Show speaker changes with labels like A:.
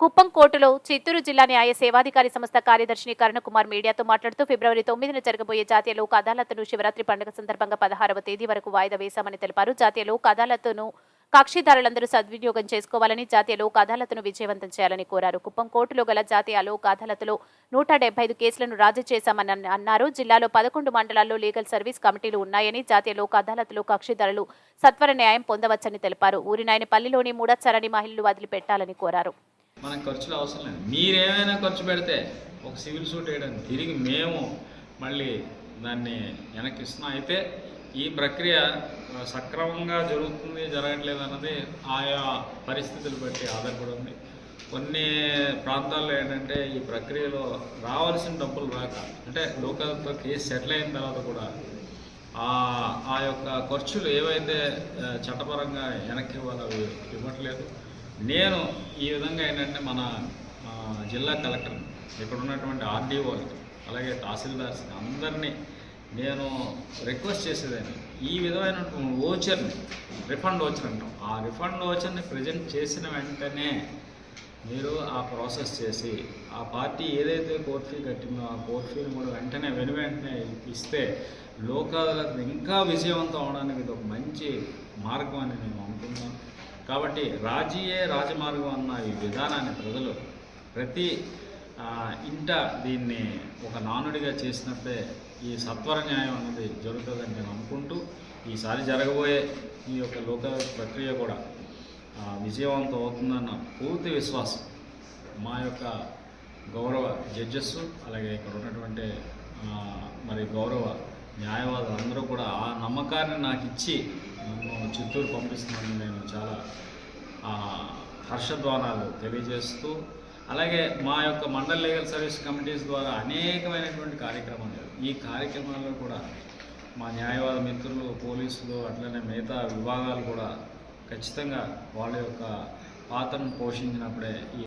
A: కుప్పం కోర్టులో చిత్తూరు జిల్లా న్యాయ సేవాధికారి సంస్థ కార్యదర్శిని కరుణకుమార్ మీడియాతో మాట్లాడుతూ ఫిబ్రవరి తొమ్మిదిన జరగబోయే జాతీయ లోక్ అదాలత్ను శివరాత్రి పండుగ సందర్భంగా పదహారవ తేదీ వరకు వాయిదా వేశామని తెలిపారు. జాతీయ లోక్ అదాలత్ను కక్షిదారులందరూ సద్వినియోగం చేసుకోవాలని జాతీయ లోక్ అదాలత్ను విజయవంతం చేయాలని కోరారు. కుప్పం కోర్టులో గల జాతీయ లోక్ అదాలత్లో నూట డెబ్బై ఐదు కేసులను రాజీ చేశామని అన్నారు. జిల్లాలో పదకొండు మండలాల్లో లీగల్ సర్వీస్ కమిటీలు ఉన్నాయని జాతీయ లోక్ అదాలత్లో కక్షిదారులు సత్వర న్యాయం పొందవచ్చని తెలిపారు. ఊరినాయనపల్లిలోని మూడచ్చరణి మహిళలు వదిలిపెట్టాలని కోరారు.
B: మనకు ఖర్చులు అవసరం లేదు. మీరేమైనా ఖర్చు పెడితే ఒక సివిల్ సూట్ వేయడానికి తిరిగి మేము మళ్ళీ దాన్ని వెనక్కి ఇస్తున్నాం అయితే ఈ ప్రక్రియ సక్రమంగా జరుగుతుంది జరగట్లేదు అన్నది ఆయా పరిస్థితులు బట్టి ఆధారపడి ఉంది. కొన్ని ప్రాంతాల్లో ఏంటంటే ఈ ప్రక్రియలో రావాల్సిన డబ్బులు రాక అంటే లోకల్తో కేసు సెటిల్ అయిన తర్వాత కూడా ఆ యొక్క ఖర్చులు ఏవైతే చట్టపరంగా వెనక్కి ఇవ్వాలో అవి ఇవ్వట్లేదు. నేను ఈ విధంగా ఏంటంటే మన జిల్లా కలెక్టర్ ఇక్కడ ఉన్నటువంటి ఆర్డీఓ అలాగే తహసీల్దార్స్ అందరినీ నేను రిక్వెస్ట్ చేసేదాన్ని ఈ విధమైనటువంటి ఓచర్ని రిఫండ్ ఓచర్ అంటాం. ఆ రిఫండ్ ఓచర్ని ప్రజెంట్ చేసిన వెంటనే మీరు ఆ ప్రాసెస్ చేసి ఆ పార్టీ ఏదైతే కోర్ట్ ఫీ కట్టిందో ఆ కోర్ట్ ఫీని కూడా వెంటనే వెను వెంటనే ఇస్తే లోకాలకు ఇంకా విజయవంతం అవడానికి ఇది ఒక మంచి మార్గం అని నేను అనుకున్నాను కాబట్టి రాజీయే రాజమార్గం అన్న ఈ విధానాన్ని ప్రజలు ప్రతి ఇంట దీన్ని ఒక నానుడిగా చేసినప్పుడే ఈ సత్వర న్యాయం అనేది జరుగుతుందని నేను అనుకుంటూ ఈసారి జరగబోయే ఈ యొక్క లోక ప్రక్రియ కూడా విజయవంతం అవుతుందన్న పూర్తి విశ్వాసం మా యొక్క గౌరవ జడ్జెస్ అలాగే ఇక్కడ ఉన్నటువంటి మరి గౌరవ న్యాయవాదులు అందరూ కూడా ఆ నమ్మకాన్ని నాకు ఇచ్చి చిత్తూరు పంపిస్తున్నాను నేను చాలా హర్షద్వానాలు హర్షధ్వానాలు తెలియజేస్తూ అలాగే మా యొక్క మండల లీగల్ సర్వీస్ కమిటీస్ ద్వారా అనేకమైనటువంటి కార్యక్రమాలు ఈ కార్యక్రమాల్లో కూడా మా న్యాయవాద మిత్రులు పోలీసులు అట్లనే మిగతా విభాగాలు కూడా ఖచ్చితంగా వాళ్ళ యొక్క పాత్రను పోషించినప్పుడే ఈ